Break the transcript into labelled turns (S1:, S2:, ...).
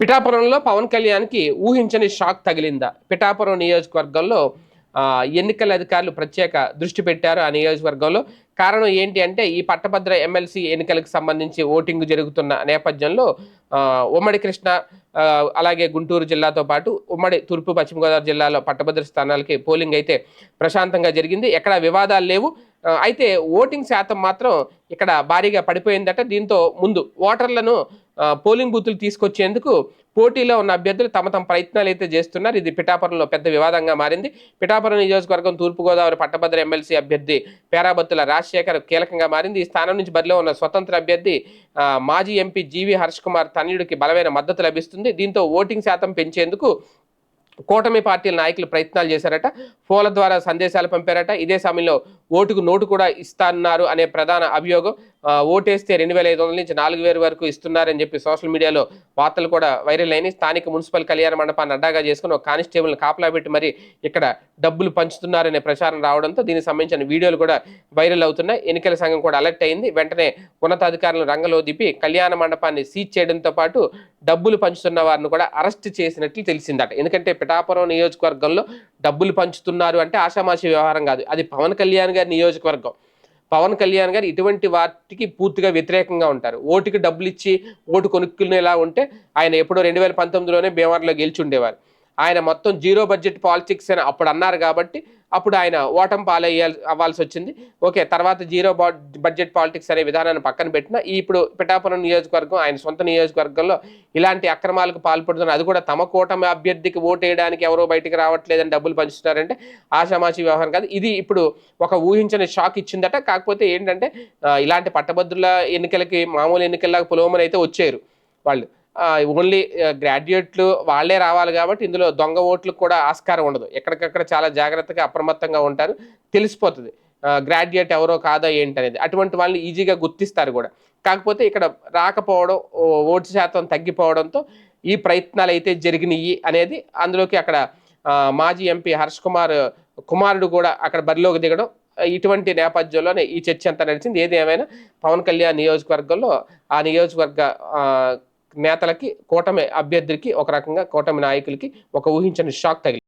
S1: పిఠాపురంలో పవన్ కళ్యాణ్కి ఊహించని షాక్ తగిలిందా? పిఠాపురం నియోజకవర్గంలో ఎన్నికల అధికారులు ప్రత్యేక దృష్టి పెట్టారు ఆ నియోజకవర్గంలో. కారణం ఏంటి అంటే ఈ పట్టభద్ర ఎమ్మెల్సీ ఎన్నికలకు సంబంధించి ఓటింగ్ జరుగుతున్న నేపథ్యంలో ఉమ్మడి కృష్ణ అలాగే గుంటూరు జిల్లాతో పాటు ఉమ్మడి తూర్పు పశ్చిమ గోదావరి జిల్లాలో పట్టభద్ర స్థానాలకి పోలింగ్ అయితే ప్రశాంతంగా జరిగింది. ఎక్కడ వివాదాలు లేవు. అయితే ఓటింగ్ శాతం మాత్రం ఇక్కడ భారీగా పడిపోయిందట. దీంతో ముందు ఓటర్లను పోలింగ్ బూతులు తీసుకొచ్చేందుకు పోటీలో ఉన్న అభ్యర్థులు తమ తమ ప్రయత్నాలు అయితే చేస్తున్నారు. ఇది పిఠాపురంలో పెద్ద వివాదంగా మారింది. పిఠాపురం నియోజకవర్గం తూర్పుగోదావరి పట్టభద్ర ఎమ్మెల్సీ అభ్యర్థి పేరాబత్తుల రాజశేఖర్ కీలకంగా మారింది. ఈ స్థానం నుంచి బదిలో ఉన్న స్వతంత్ర అభ్యర్థి మాజీ MP G V Harsh Kumar తనయుడికి బలమైన మద్దతు లభిస్తుంది. దీంతో ఓటింగ్ శాతం పెంచేందుకు కూటమి పార్టీల నాయకులు ప్రయత్నాలు చేశారట. ఫోన్ల ద్వారా సందేశాలు పంపారట. ఇదే సమయంలో ఓటుకు నోటు కూడా ఇస్తాన్నారు అనే ప్రధాన అభియోగం ఓటేస్తే రెండు వేల ఐదు వందల నుంచి నాలుగు వేల వరకు ఇస్తున్నారని చెప్పి సోషల్ మీడియాలో వార్తలు కూడా వైరల్ అయినాయి. స్థానిక మున్సిపల్ కళ్యాణ మండపాన్ని అడ్డాగా చేసుకుని ఒక కానిస్టేబుల్ కాపలా పెట్టి మరి ఇక్కడ డబ్బులు పంచుతున్నారనే ప్రచారం రావడంతో దీనికి సంబంధించిన వీడియోలు కూడా వైరల్ అవుతున్నాయి. ఎన్నికల సంఘం కూడా అలర్ట్ అయింది. వెంటనే ఉన్నతాధికారులను రంగంలో దిపి కళ్యాణ మండపాన్ని సీజ్ చేయడంతో పాటు డబ్బులు పంచుతున్న వారిని కూడా అరెస్ట్ చేసినట్లు తెలిసిందట. ఎందుకంటే పిఠాపురం నియోజకవర్గంలో డబ్బులు పంచుతున్నారు అంటే ఆషామాషి వ్యవహారం కాదు. అది పవన్ కళ్యాణ్ గారి నియోజకవర్గం. పవన్ కళ్యాణ్ గారు ఇటువంటి వాటికి పూర్తిగా వ్యతిరేకంగా ఉంటారు. ఓటుకి డబ్బులు ఇచ్చి ఓటు కొనుక్కునేలా ఉంటే ఆయన ఎప్పుడో రెండు వేల పంతొమ్మిదిలోనే భీమవరంలో గెలిచి ఉండేవారు. ఆయన మొత్తం జీరో బడ్జెట్ పాలిటిక్స్ అని అప్పుడు అన్నారు కాబట్టి అప్పుడు ఆయన ఓటం పాలయ్యాల్ అవ్వాల్సి వచ్చింది ఓకే తర్వాత జీరో బడ్జెట్ పాలిటిక్స్ అనే విధానాన్ని పక్కన పెట్టిన ఈ ఇప్పుడు పిఠాపురం నియోజకవర్గం ఆయన సొంత నియోజకవర్గంలో ఇలాంటి అక్రమాలకు పాల్పడుతున్నారు అది కూడా తమ కూటమి అభ్యర్థికి ఓటు వేయడానికి ఎవరో బయటికి రావట్లేదని డబ్బులు పంచుతున్నారంటే ఆషామాషి వ్యవహారం కాదు. ఇది ఇప్పుడు ఒక ఊహించని షాక్ ఇచ్చిందట. కాకపోతే ఏంటంటే ఇలాంటి పట్టభద్రుల ఎన్నికలకి మామూలు ఎన్నికల్లాగా పులోమని అయితే వచ్చారు వాళ్ళు. ఓన్లీ గ్రాడ్యుయేట్లు వాళ్ళే రావాలి కాబట్టి ఇందులో దొంగ ఓట్లకు కూడా ఆస్కారం ఉండదు. ఎక్కడికక్కడ చాలా జాగ్రత్తగా అప్రమత్తంగా ఉంటారు. తెలిసిపోతుంది. గ్రాడ్యుయేట్ ఎవరో కాదో ఏంటి అనేది అటువంటి వాళ్ళని ఈజీగా గుర్తిస్తారు కూడా. కాకపోతే ఇక్కడ రాకపోవడం ఓ ఓటు శాతం తగ్గిపోవడంతో ఈ ప్రయత్నాలు అయితే జరిగినాయి అనేది అందులోకి అక్కడ మాజీ ఎంపీ హర్ష్ కుమార్ కుమారుడు కూడా అక్కడ బరిలోకి దిగడం ఇటువంటి నేపథ్యంలోనే ఈ చర్చ అంతా నడిచింది. ఏది ఏమైనా పవన్ కళ్యాణ్ నియోజకవర్గంలో ఆ నియోజకవర్గ నేతలకి కూటమి అభ్యర్థికి ఒక రకంగా కూటమి నాయకులకి ఒక ఊహించని షాక్ తగిలి